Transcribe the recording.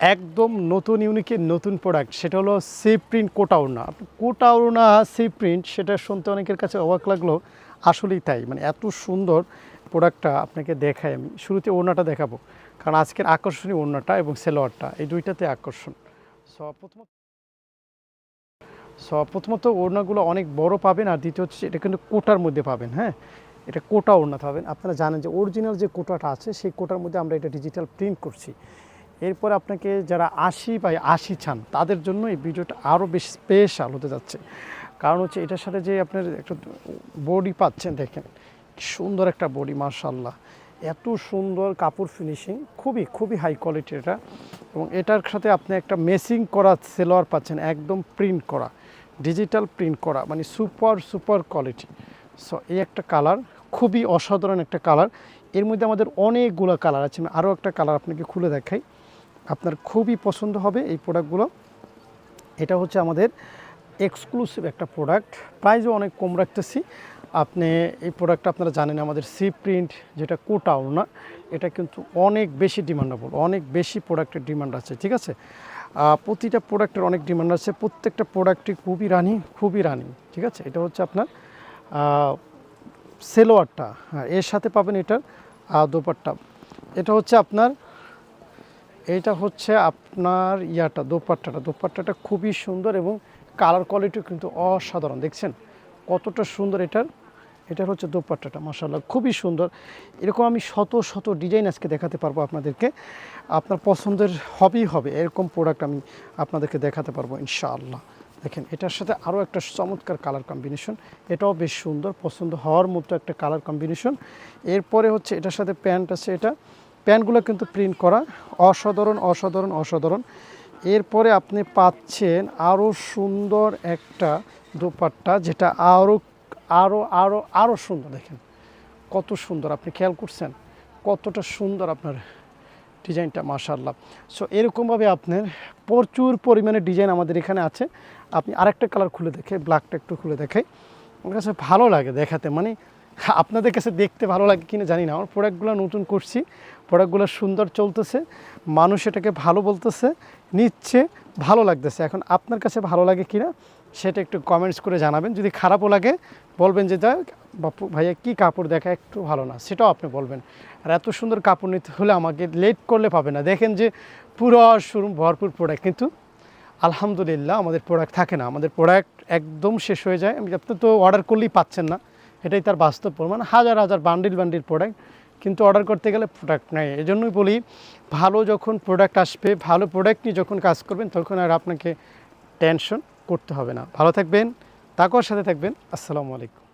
একদম নতুন ইউনিকের নতুন প্রোডাক্ট সেটা হলো সি প্রিন্ট কোটা ওড়না কোটা ওড়না সি প্রিন্ট সেটা শুনতে অনেকের কাছে অবাক লাগল, আসলেই তাই। মানে এত সুন্দর প্রোডাক্টটা আপনাকে দেখাই আমি। শুরুতে ওড়নাটা দেখাবো, কারণ আজকের আকর্ষণীয় ওড়নাটা এবং সেলোয়ারটা, এই দুইটাতে আকর্ষণ। প্রথমত প্রথমত ওড়নাগুলো অনেক বড় পাবেন আর দ্বিতীয় হচ্ছে এটা কিন্তু কোটার মধ্যে পাবেন হ্যাঁ? এটা কোটা ওড়না পাবেন আপনারা জানেন যে অরিজিনাল যে কোটাটা আছে, সেই কোটার মধ্যে আমরা এটা ডিজিটাল প্রিন্ট করছি। এরপর আপনাকে যারা আশি বা আশি চান, তাদের জন্য এই ভিডিওটা আরও বেশি স্পেশাল হতে যাচ্ছে। কারণ হচ্ছে এটার সাথে যে আপনার একটা বডি পাচ্ছেন, দেখেন সুন্দর একটা বডি মার্শাল্লাহ এত সুন্দর কাপড় ফিনিশিং খুবই খুবই হাই কোয়ালিটি এটা। এবং এটার সাথে আপনি একটা মেসিং করা সেলোয়ার পাচ্ছেন, একদম প্রিন্ট করা ডিজিটাল প্রিন্ট করা মানে সুপার সুপার কোয়ালিটি সো এই একটা কালার খুবই অসাধারণ একটা কালারের মধ্যে আমাদের অনেকগুলো কালার আছে, আমি আরও একটা কালার আপনাকে খুলে দেখাই। আপনার খুবই পছন্দ হবে এই প্রোডাক্টগুলো এটা হচ্ছে আমাদের এক্সক্লুসিভ একটা প্রোডাক্ট প্রাইসও অনেক কম রাখতেছি। আপনি এই প্রোডাক্টটা আপনারা জানেন আমাদের সি প্রিন্ট যেটা কোটাও না এটা কিন্তু অনেক বেশি ডিমান্ডেবল অনেক বেশি প্রোডাক্টের ডিমান্ড আছে ঠিক আছে? প্রতিটা প্রোডাক্টের অনেক ডিমান্ড আছে প্রত্যেকটা প্রোডাক্টই খুবই রানি খুবই রানি ঠিক আছে? এটা হচ্ছে আপনার সেলোয়ারটা হ্যাঁ এর সাথে পাবেন এটার আহ, দোপাট্টা। এটা হচ্ছে আপনার এইটা হচ্ছে আপনার ইয়াটা, দোপাট্টাটা। দোপাট্টাটা খুবই সুন্দর এবং কালার কোয়ালিটিও কিন্তু অসাধারণ। দেখছেন? কতটা সুন্দর এটার। এটার হচ্ছে দোপাট্টাটা মাসাল্লাহ খুবই সুন্দর। এরকম আমি শত শত ডিজাইন আজকে দেখাতে পারব আপনাদেরকে। আপনার পছন্দের হবেই হবে, এরকম প্রোডাক্ট আমি আপনাদেরকে দেখাতে পারব, ইনশাআল্লাহ। দেখেন, এটার সাথে আরও একটা চমৎকার কালার কম্বিনেশন এটাও বেশ সুন্দর, পছন্দ হওয়ার মতো একটা কালার কম্বিনেশন এরপরে হচ্ছে এটার সাথে প্যান্ট আছে এটা। প্যান্টগুলো কিন্তু প্রিন্ট করা। অসাধারণ অসাধারণ অসাধারণ। এরপরে আপনি পাচ্ছেন আরও সুন্দর একটা দোপাট্টা, যেটা আরও আরও আরও আরও সুন্দর। দেখেন কত সুন্দর, আপনি খেয়াল করছেন? কতটা সুন্দর আপনার ডিজাইনটা মাশাল্লাহ সো এরকমভাবে আপনার প্রচুর পরিমাণে ডিজাইন আমাদের এখানে আছে। আপনি আরেকটা কালার খুলে দেখে, ব্ল্যাকটা একটু খুলে দেখাই। আমার কাছে ভালো লাগে দেখাতে মানে আপনাদের কাছে দেখতে ভালো লাগে কিনা জানি না। আমার প্রোডাক্টগুলো নতুন করছি প্রোডাক্টগুলো সুন্দর চলতেছে, মানুষ এটাকে ভালো বলতেছে, নিচ্ছে, ভালো লাগতেছে। এখন আপনার কাছে ভালো লাগে কিনা সেটা একটু কমেন্টস করে জানাবেন। যদি খারাপও লাগে, বলবেন যে যা বাপু, ভাইয়া, কী কাপড় দেখা একটু ভালো না? সেটাও আপনি বলবেন। আর এত সুন্দর কাপড় নিতে হলে আমাকে লেট করলে পাবে না। দেখেন যে, পুরো শোরুম ভরপুর প্রোডাক্ট কিন্তু আলহামদুলিল্লাহ আমাদের প্রোডাক্ট থাকে না। আমাদের প্রোডাক্ট একদম শেষ হয়ে যায়। আপনি তো অর্ডার করলেই পাচ্ছেন না। এটাই তার বাস্তব প্রমাণ। হাজার হাজার বান্ডিল বান্ডিল প্রোডাক্ট কিন্তু অর্ডার করতে গেলে প্রোডাক্ট নেই। এজন্যই বলি, ভালো যখন প্রোডাক্ট আসবে, ভালো প্রোডাক্ট নিয়ে যখন কাজ করবেন, তখন আর আপনাকে টেনশন করতে হবে না। ভালো থাকবেন তাকেও সাথে থাকবেন। আসসালামু আলাইকুম।